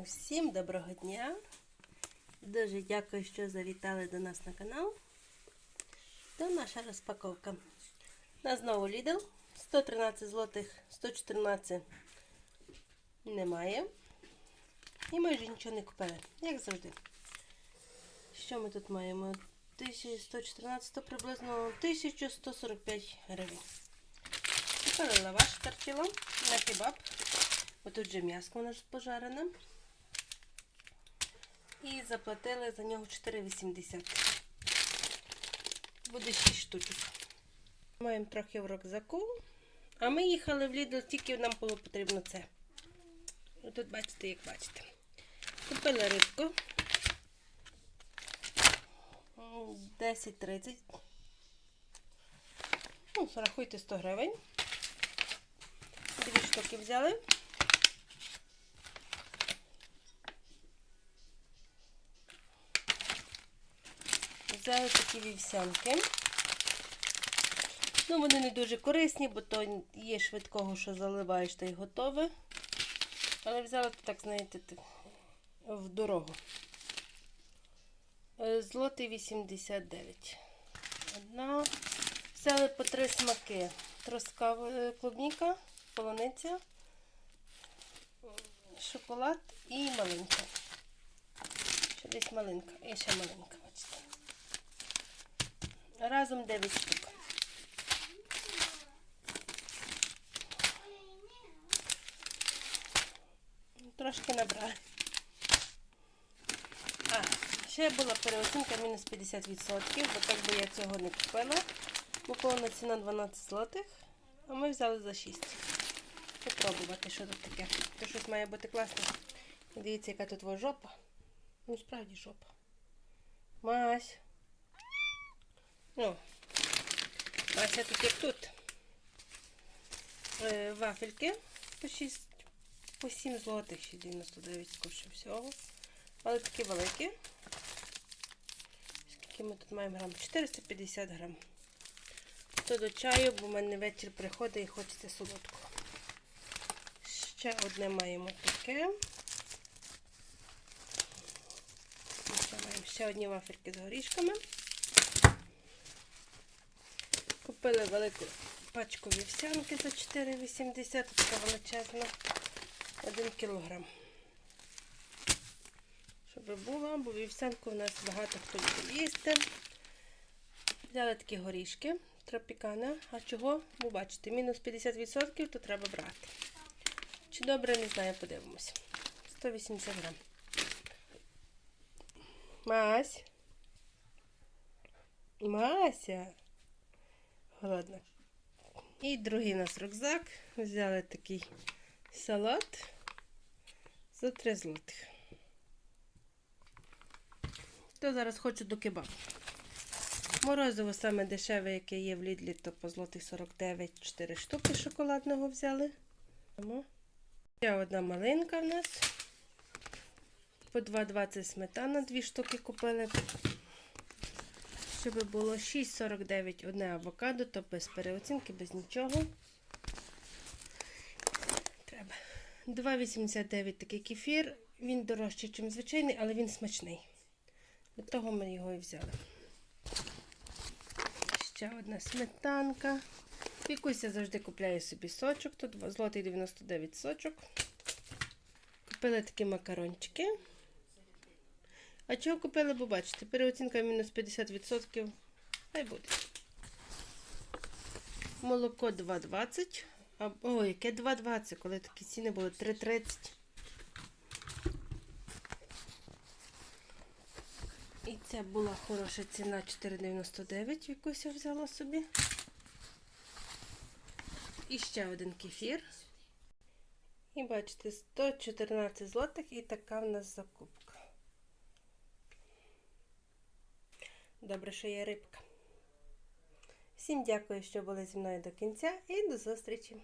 Всім доброго дня! Дуже дякую, що завітали до нас на канал. То наша розпаковка. У нас знову Lidl. 113 злотих, 114 немає. І майже нічого не купили, як завжди. Що ми тут маємо? 1114 то приблизно 1145 гривень. Купили лаваш тартіло на кебаб. Бо тут вже м'яско у нас пожарене. І заплатили за нього 4,80. Буде 6 штучок. Маємо трохи в рюкзаку. А ми їхали в Lidl, тільки нам було потрібно це. Ну, Тут бачите, як бачите. Купили рибку. М, 10-30. Ну, рахуйте 100 гривень. Дві штуки взяли. Взяли такі вівсянки. Ну, вони не дуже корисні, бо то є швидкого, що заливаєш та й готове. Але взяла то так, знаєте, в дорогу. Е, Злотий 89. Одна. Взяли по три смаки. Троска е, клубніка, полуниця, шоколад і малинка. Ще десь малинка. І ще малинка, бачите. Разом 9 штук. Трошки набрали. А, ще була переоцінка мінус 50%, бо так би я цього не купила. Бо ціна 12 злотих, а ми взяли за 6. Попробувати, що тут таке. То щось має бути класне. Дивіться, яка тут жопа. Ну, справді жопа. Мась. Ну, Мася тут як тут. Е, вафельки по 6, по 7 злотих, ще 99 скорше всього. Але такі великі. Скільки ми тут маємо грам? 450 грам. То до чаю, бо в мене вечір приходить і хочеться солодкого. Ще одне маємо таке. Ще маємо ще одні вафельки з горішками. Купили велику пачку вівсянки за 4,80, така величезна. 1 кілограм. Щоб була, бо вівсянку у нас багато хто буде їсти. Взяли такі горішки тропікана. А чого? Бо бачите, мінус 50%, то треба брати. Чи добре, не знаю, подивимося. 180 грам. Мась. Мася. Голодна. І другий у нас рюкзак. Взяли такий салат за 3 злотих. То зараз хочу до кебабу. Морозиво саме дешеве, яке є в Лідлі, то по злотих 49 4 штуки шоколадного взяли. Ще одна малинка в нас. По 2,20 сметана, дві штуки купили. Щоб було 6,49 одне авокадо, то без переоцінки, без нічого. Треба. 2,89 такий кефір. Він дорожчий, ніж звичайний, але він смачний. Від того ми його і взяли. Ще одна сметанка. Якусь я завжди купляю собі сочок. Тут злотий 99 сочок. Купили такі макарончики. А чого купили, бо бачите, переоцінка мінус 50%. Хай буде. Молоко 2,20. А, Ой, яке 2,20, коли такі ціни були 3,30. І це була хороша ціна 4,99, якусь я взяла собі. І ще один кефір. І бачите, 114 злотих і така в нас закупка. Добре, що є рибка. Всім дякую, що були зі мною до кінця і до зустрічі!